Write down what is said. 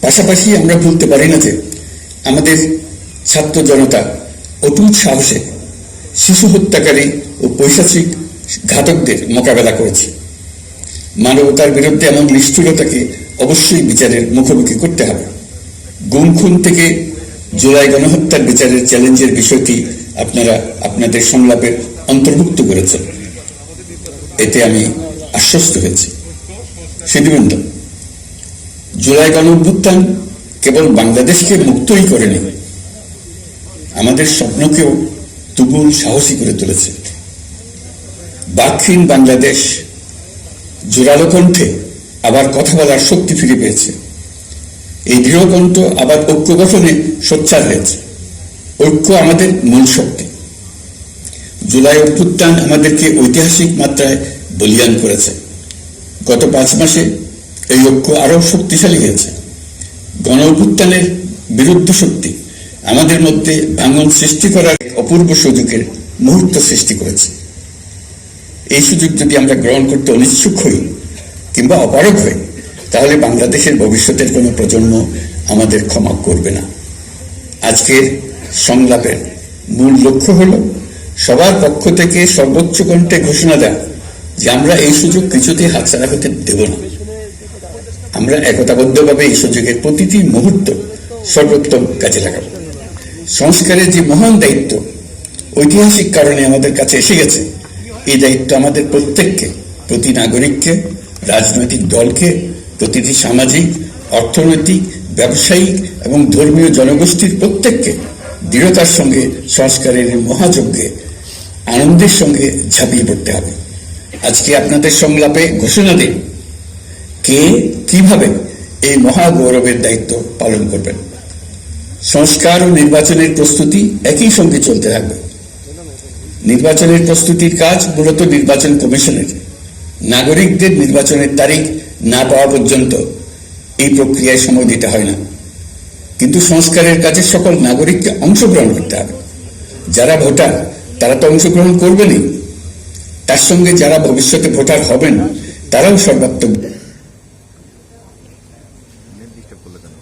পাশাপাশি আমরা ভুলতে পারি না যে আমাদের ছাত্র জনতা অটুট সাহসে শিশু হত্যাকারী ও পৈশাচিক ঘাতকদের মোকাবেলা করেছে। মানবতার বিরুদ্ধে এমন নিষ্ঠুরতাকে অবশ্যই বিচারের মুখোমুখি করতে হবে। গুম খুন থেকে জুলাই গণহত্যার বিচারের চ্যালেঞ্জের বিষয়টি আপনারা আপনাদের সংলাপের অন্তর্ভুক্ত করেছেন। এতে আমি আশ্বস্ত হয়েছি। সিদ্ধিবৃন্দ জুলাই গণ অভ্যুত্থান কেবল বাংলাদেশকে মুক্তই করেনি আমাদের স্বপ্নকেও তুমুল সাহসী করে তুলেছে। বাকহীন বাংলাদেশ জোরালো কণ্ঠে আবার কথা বলার শক্তি ফিরে পেয়েছে। এই দৃঢ়কণ্ঠ আবার ঐক্য গঠনে সোচ্চার হয়েছে। ঐক্য আমাদের মূল শক্তি। জুলাই অভ্যুত্থান আমাদেরকে ঐতিহাসিক মাত্রায় বলিয়ান করেছে। গত পাঁচ মাসে এই ঐক্য আরও শক্তিশালী হয়েছে। গণ অভ্যুত্থানের বিরুদ্ধ শক্তি আমাদের মধ্যে ভাঙন সৃষ্টি করার অপূর্ব সুযোগের মুহূর্ত সৃষ্টি করেছে। এই সুযোগ যদি আমরা গ্রহণ করতে অনিচ্ছুক হই কিংবা অপারগ হই, তাহলে বাংলাদেশের ভবিষ্যতের কোনো প্রজন্ম আমাদের ক্ষমা করবে না। আজকের সংলাপের মূল লক্ষ্য হল, সবার পক্ষ থেকে সর্বোচ্চ কণ্ঠে ঘোষণা দেয় যে আমরা এই সুযোগ কিছুতেই হাতছাড়া হতে দেব না। আমরা একতাবদ্ধভাবে এই সুযোগের প্রতিটি মুহূর্ত সর্বোত্তম কাজে লাগাবো। সংস্কারের যে মহান দায়িত্ব, ঐতিহাসিক কারণে আমাদের কাছে এসে গেছে, এই দায়িত্ব আমাদের প্রত্যেককে, প্রতি নাগরিককে, রাজনৈতিক দলকে, প্রতিটি সামাজিক, অর্থনৈতিক, ব্যবসায়িক এবং ধর্মীয় জনগোষ্ঠীর প্রত্যেককে দৃঢ়তার সঙ্গে সংস্কারের মহাযজ্ঞে, আনন্দের সঙ্গে ঝাঁপিয়ে পড়তে হবে। আজকে আপনাদের সংলাপে ঘোষণা দিন। কে কীভাবে এই মহাগৌরবের দায়িত্ব পালন করবেন? সংস্কার ও নির্বাচনের প্রস্তুতি একই সঙ্গে চলতে থাকবে। নির্বাচনের প্রস্তুতির কাজ মূলত নির্বাচন কমিশনের। নাগরিকদের নির্বাচনের তারিখ না পাওয়া পর্যন্ত এই প্রক্রিয়ায় সময় দিতে হয় না। কিন্তু সংস্কারের কাজে সকল নাগরিককে অংশগ্রহণ করতে হবে। যারা ভোটার, তারা তো অংশগ্রহণ করবেনই। তার সঙ্গে যারা ভবিষ্যতে ভোটার হবেন, তারাও সর্বাত্মক ডিস্টার্ব করল কেন?